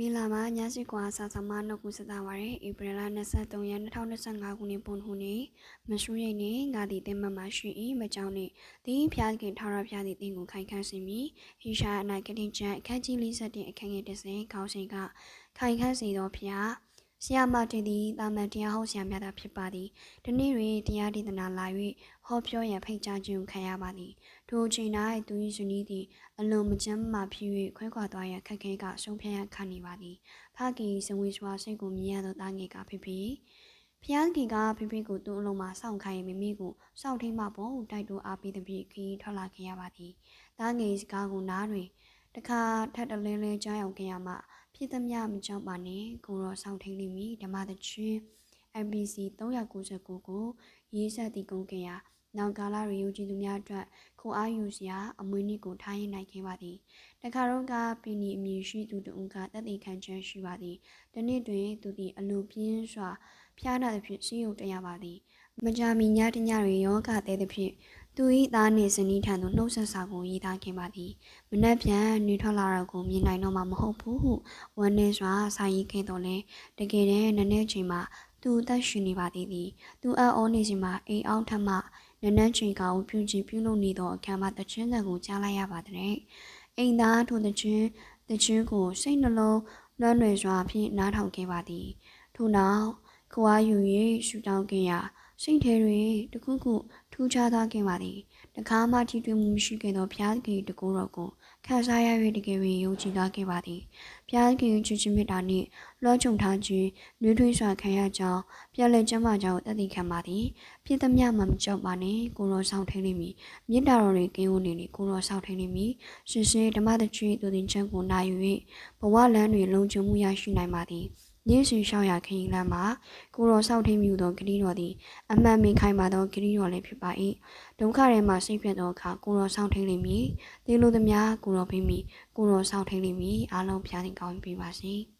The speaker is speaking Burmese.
မင်္ဂလာပါညစီကွာစာဆောင်မနှုတ်ကူစတာပါရယ်ဧပြီလ23ရက်2025ခုနှစ်ပုံထုနေ့မရှူရိတ်နဲ့ငါသည်တင်မမရှိ၏မကြောင်းနှင့်ဒီဖျားခင်ထာရဖျားသည်တင်ကိုခိုင်ခန့်စီမီဟိရှာအနာကတင်ချန်အခန်းကြီး47အခန်းငယ်30ခေါင်းစဉ်ကခိုင်ခန့်စီသောဖျား ဆရာမတင်သည်တာမန်တရားဟောဆရာများသာဖြစ်ပါသည်ဒီနေ့တွင်တရားဒေသနာလာ၍ဟောပြောရန်ဖိတ်ကြားခြင်းခံရပါသည်ထိုအချိန်၌သူ၏ဇနီးသည်အလွန်မကျမ်းမာဖြစ်၍ခွဲခွာသွားရန်ခက်ခဲကဆုံးဖြတ်ရခံနေပါသည်ဖခင်ဇဝေစွာစိတ်ကိုမြင်ရသောတာငယ်ကဖြစ်ဖြစ်ဖျားခင်ကဖိဖိကိုသူ့အလုံးမှာစောင့်ခိုင်းမိမိကိုစောင့်ထိန်မှပေါ်တိုက်တူအားပေးသည်ဖြင့်ခီးထွက်လာခဲ့ရပါသည်တာငယ်စကားကိုနားတွင်တခါထပ်တလဲလဲကြားရောက်ခဲ့ရမှ ဖြစ်သမျှမကြောက်ပါနဲ့ကိုရောစောင့်ထိန်လိမ့်မည်ဓမ္မသချင်း MBC 399ကိုရေးဆက်တည်ကုန်ကြရာနောက်ကာလရီယိုကြည်သူများအတွက်ခိုအားယူစရာအမွေးနည်းကိုထားရင်နိုင်ခဲ့ပါသည်တခါတော့ကပီနီအမည်ရှိသူတူကတက်တည်ခံချက်ရှိပါသည်ဒီနေ့တွင်သူသည်အလိုပြင်းစွာဖျားနာသဖြင့်စီးရုံတက်ရပါသည်မကြမီညတညတွင်ယောဂတဲ့သဖြင့် သူ၏သားနှင့်ဇနီးထံသို့နှုတ်ဆက်စာကိုရေးသားခဲ့ပါသည်မနက်ဖြန်နေထွက်လာတော့ကိုမြင်နိုင်တော့မှာမဟုတ်ဘူးဟုဝမ်းနေစွာစာရေးခဲ့တော်လဲတကယ်တမ်းနည်းနည်းချိန်မှာသူအသက်ရှင်နေပါသေးသည်သူအံ့ဩနေစဉ်မှာအိမ်အောင်ထမှနန်းနန်းချိန်ကောင်ပြုကြည့်ပြုလုပ်နေသောအခါမှာတချင်းတန်ကိုကြားလိုက်ရပါတဲ့အိမ်သားထိုတချင်းတချင်းကိုစိတ်နှလုံးလွှမ်းလွယ်စွာဖြင့်နားထောင်ခဲ့ပါသည်ထို့နောက်ခွာယူ၍ရှူတောင်းခဲ့ရာ စိတ်ထဲတွင်တခုခုထူးခြားသွားခဲ့ပါသည်တခါမှထိတွေ့မှုမရှိခဲ့သောဘုရားသခင်တကူတော်ကိုခံစားရ၍တကယ်ပင်ယုံကြည်သွားခဲ့ပါသည်ဘုရားသခင်ချစ်ချင်းမေတ္တာနှင့်လွှမ်းခြုံထားခြင်းနှွေးထွေးစွာခံရကြောင်းပြန်လည်ကျမ်းမာကြောင်းတည်တည်ခံပါသည်ဖြစ်သမျှမှမကြောက်ပါနဲ့ကိုရောဆောင်ထိန်လိမ့်မည်မေတ္တာတော်တွေကင်းဝနေလေကိုရောဆောင်ထိန်လိမ့်မည်ရှင်ရှင်ဓမ္မတချွေသူတင်ချမ်းကိုနာယူ၍ဘဝလမ်းတွင်လုံခြုံမှုရရှိနိုင်ပါသည် ရင်းရှင်ရှောက်ရခရင်လမ်းမှာကိုရောဆောက်ထိန်မြူသောဂတိတော်သည်အမှန်မင်ခိုင်ပါသောဂတိတော်လည်းဖြစ်ပါ၏ဒုက္ခထဲမှစိတ်ပြတ်သောအခါကိုရောဆောက်ထိန်လိမ့်မည်သင်လိုသမျှကိုရောဖိမိကိုရောဆောက်ထိန်လိမ့်မည်အားလုံးဖျားသင်ကောင်းပေးပါစေ။